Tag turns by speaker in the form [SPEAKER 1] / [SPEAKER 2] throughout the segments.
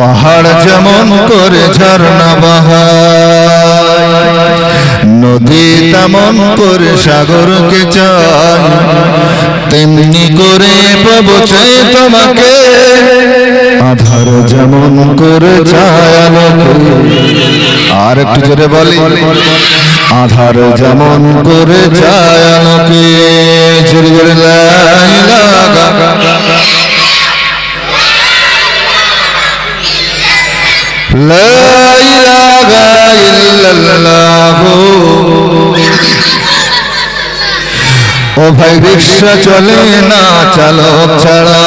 [SPEAKER 1] পাহাড় যেমন করে ঝর্ণা বাহায় নদী তেমন করে সাগরকে চায় তেমনি করে পাবো চাই তোমাকে আধার যেমন করে চায় আর একটু জোরে বলি আধার যেমন করে চায় আলোকে জোরে জোরে লাইলা ইলাহা ইল্লাল্লাহ। ও ভাই, রিক্সা চলে না, চালক ছাড়া।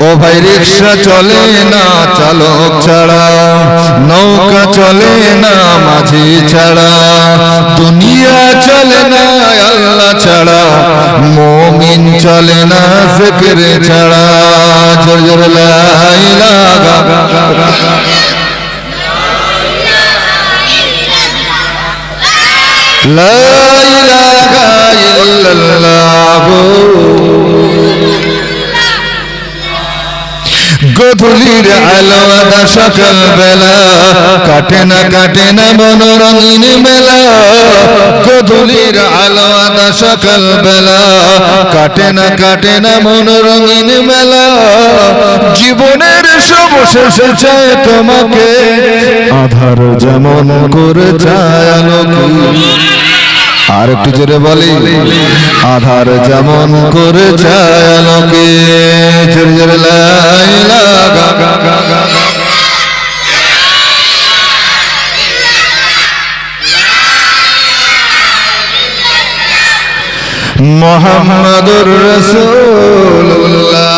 [SPEAKER 1] ও ভাই, রিক্সা চলে না, চালক ছাড়া। নৌকা চলে না, মাঝি ছাড়া। দুনিয়া চলে না, আল্লাহ ছাড়া। মোমিন চলে না, ফিকির ছাড়া। জোর জোর লাই ইল্লাল্লাহ। গধুলির আলোয়াদা সকাল বেলা কাটে না কাটে না মনোরঙিন মেলা। গধুলির আলোয়াদা সকাল বেলা কাটে না কাটে না মনোরঙিন মেলা। জীবনের চায় তোমাকে আধার যেমন করে আর একটু জোরে বলি, আধার যেমন করে জোরে জোরে রসুল্লাহ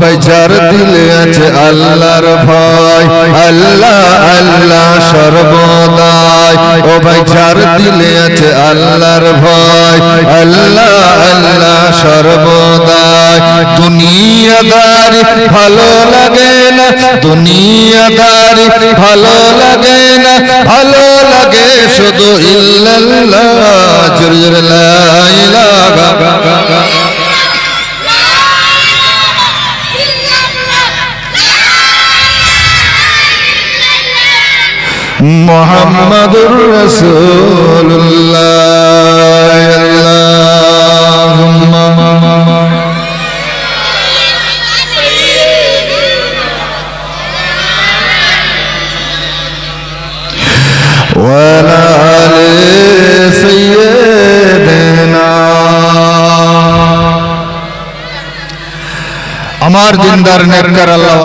[SPEAKER 1] ভাই যার দিলে আছে আল্লাহর ভয়। আল্লাহ আল্লাহ সর্বদাই। ও ভাই, যার দিলে আছে আল্লাহর ভয়। আল্লাহ আল্লাহ সর্বদাই। দুনিয়াদারি ভালো লাগে না, দুনিয়াদারি ভালো লাগে না, ভালো লাগে শুধু ইল্লাল্লাহ। জোরে জোরে, লা ইলাহা মোহাম্মদুর রাসূলুল্লাহ আল্লাহুম্মা وعلى آل سيدنا আমার দিনদার নেককার আল্লাহ